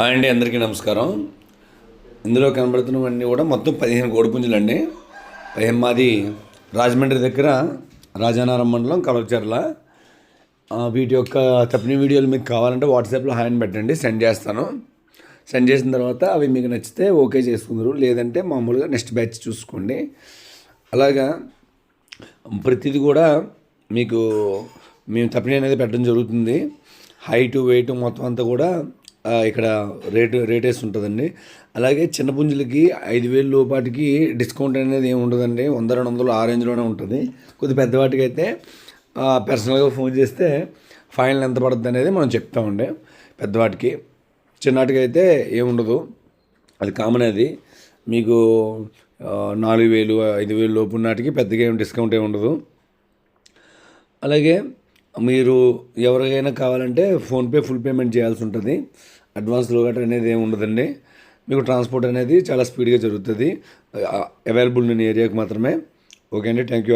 Hi అండి అందరికీ నమస్కారం. ఇందులో కనబడుతున్నవన్నీ కూడా మొత్తం పదిహేను కోడిపుంజులు అండి పదిహేను మాది రాజమండ్రి దగ్గర రాజానారం మండలం కలవచర్ల. వీటి యొక్క తప్పిన వీడియోలు మీకు కావాలంటే వాట్సాప్లో హాయ్ అని పెట్టండి సెండ్ చేస్తాను. సెండ్ చేసిన తర్వాత అవి మీకు నచ్చితే ఓకే చేసుకుందరు. లేదంటే మామూలుగా నెక్స్ట్ బ్యాచ్ చూసుకోండి. అలాగా ప్రతిదీ కూడా మీకు మేము తప్పిన అనేది పెట్టడం జరుగుతుంది. హైట్ వెయిట్ మొత్తం అంతా కూడా ఇక్కడ రేటు రేట్ వేసి ఉంటుందండి. అలాగే చిన్న పుంజులకి ఐదు వేలు లోపాటికి డిస్కౌంట్ అనేది ఏమి ఉండదండి. వంద రెండు వందలు ఆ రేంజ్లోనే ఉంటుంది. కొద్ది పెద్దవాటికి అయితే పర్సనల్గా ఫోన్ చేస్తే ఫైనల్ ఎంత పడుతుంది అనేది మనం చెప్తామండి పెద్దవాటికి. చిన్నటికి అయితే ఏముండదు అది కామన్ అది. మీకు నాలుగు వేలు ఐదు వేలు లోపు నాటికి పెద్దగా ఏం డిస్కౌంట్ ఏమి ఉండదు. అలాగే మీరు ఎవరికైనా కావాలంటే ఫోన్పే ఫుల్ పేమెంట్ చేయాల్సి ఉంటుంది. అడ్వాన్స్లో గట్రా అనేది ఏమి ఉండదండి. మీకు ట్రాన్స్పోర్ట్ అనేది చాలా స్పీడ్గా జరుగుతుంది. అవైలబుల్ ఉన్న ఏరియాకి మాత్రమే. ఓకే అండి థ్యాంక్ యూ